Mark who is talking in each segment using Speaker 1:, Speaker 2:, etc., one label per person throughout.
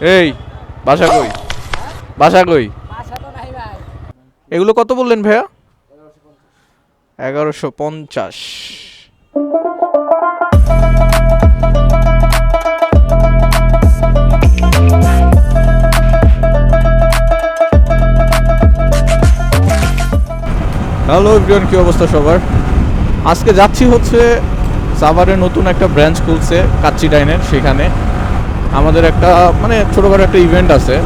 Speaker 1: এই, বাসা কই? বাসা কই? এগুলো কত বললেন ভাইয়া? এগারোশো পঞ্চাশ। হ্যালো এভরিওয়ান কি অবস্থা সবার? আজকে যাচ্ছি হচ্ছে সাভারের নতুন একটা ব্রাঞ্চ খুলছে, কাচ্চি ডাইনের, সেখানে। আমাদের একটা মানে ছোটোখাটো একটা ইভেন্ট আছে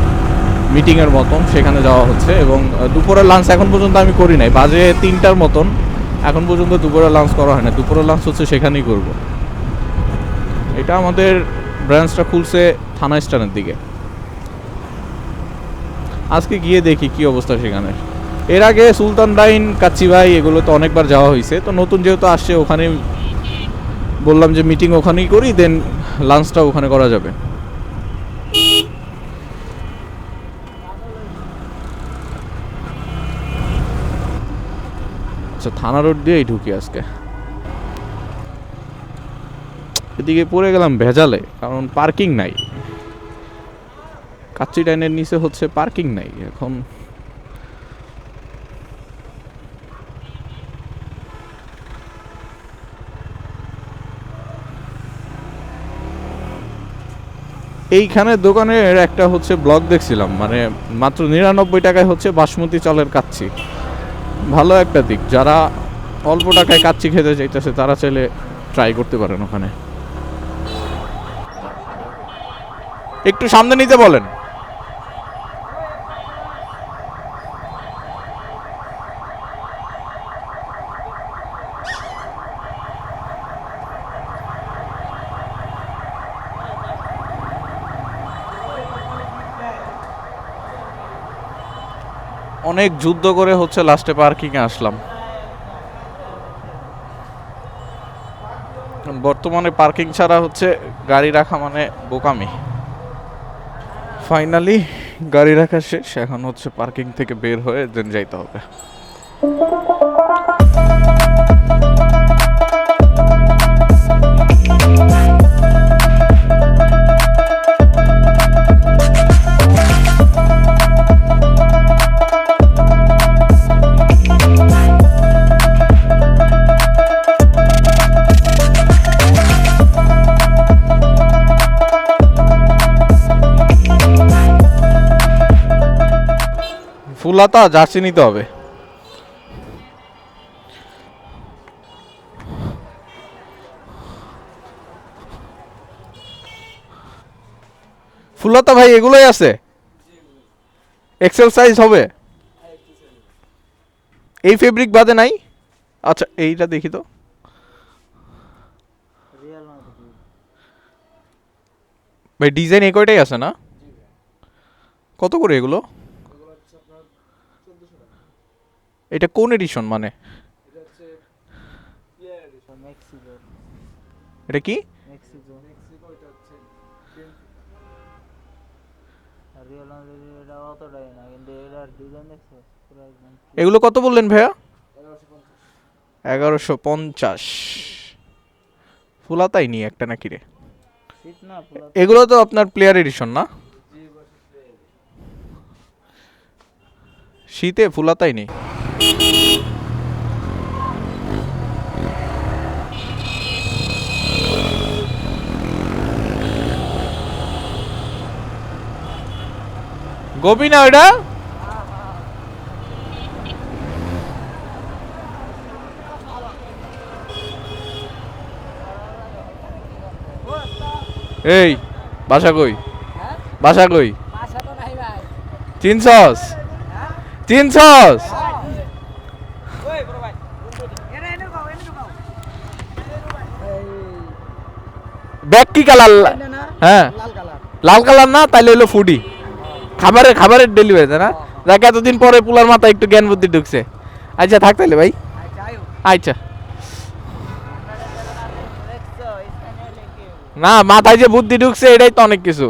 Speaker 1: মিটিংয়ের মতন, সেখানে যাওয়া হচ্ছে এবং দুপুরের লাঞ্চ এখন পর্যন্ত আমি করি নাই। বাজে তিনটার মতন, এখন পর্যন্ত দুপুরের লাঞ্চ করা হয় না। দুপুরের লাঞ্চ হচ্ছে সেখানেই করব। এটা আমাদের ব্রাঞ্চটা খুলছে থানা স্ট্যান্ডের দিকে। আজকে গিয়ে দেখি কি অবস্থা সেখানে। এর আগে সুলতান ডাইন কাচ্চিবাই এগুলো তো অনেকবার যাওয়া হয়েছে। তো নতুন যেহেতু আসছে, ওখানে বললাম যে মিটিং ওখানেই করি দেন লাঞ্চটা ওখানে করা যাবে। আচ্ছা থানা রোড দিয়েই ঢুকি আজকে। এদিকে পড়ে গেলাম ভেজালে, কারণ পার্কিং নাই। কাচ্চি ডাইনের নিচে হচ্ছে পার্কিং নাই, এখন। এইখানে দোকানের একটা হচ্ছে ব্লগ দেখছিলাম মানে মাত্র নিরানব্বই টাকায় হচ্ছে বাসমতি চালের কাচ্চি। ভালো একটা দিক। যারা অল্প টাকায় কাচ্চি খেতে চাইতেছে, তারা চাইলে ট্রাই করতে পারেন ওখানে। একটু সামনে নিতে বলেন। অনেক যুদ্ধ করে হচ্ছে লাস্টে পার্কিংয়ে আসলাম। বর্তমানে পার্কিং ছাড়া হচ্ছে গাড়ি রাখা মানে বোকামি। ফাইনালি গাড়ি রাখা শেষ, এখন হচ্ছে পার্কিং থেকে বের হয়ে দেন যাইতে হবে। ফুলাতা জার্সি নিতে হবে। ফুলতা ভাই, এগুলোই আছে? এক্সেল সাইজ হবে? এই ফেব্রিক বাদে নাই? আচ্ছা এইটা দেখি তো। ভাই ডিজাইন এই কয়টাই আছে না? কত করে এগুলো? এটা কোন এডিশন মানে? এটা কি?
Speaker 2: পুরো একদম
Speaker 1: এগুলো কত বললেন ভাইয়া? এগারোশো পঞ্চাশ। ফুলাতাই নি একটা নাকি রে?
Speaker 2: না
Speaker 1: এগুলো তো আপনার প্লেয়ার এডিশন না? শীতে ফুলাতাই নেই গোপী না ওটা এই বাসা কই?
Speaker 2: হ্যাঁ?
Speaker 1: বাসা কই? চিনছস চিনছস ব্যাগ কি কালার? হ্যাঁ।
Speaker 2: লাল কালার।
Speaker 1: না তাইলে হলো ফুডি। খাবারের খাবারের ডেলিভারি তাই না? দেখ এতদিন পরে পুলার মাথা একটু জ্ঞান বুদ্ধি ঢুকছে। আচ্ছা থাক তাইলে ভাই। আচ্ছা। না মাথায় যে বুদ্ধি ঢুকছে এটাই তো অনেক কিছু।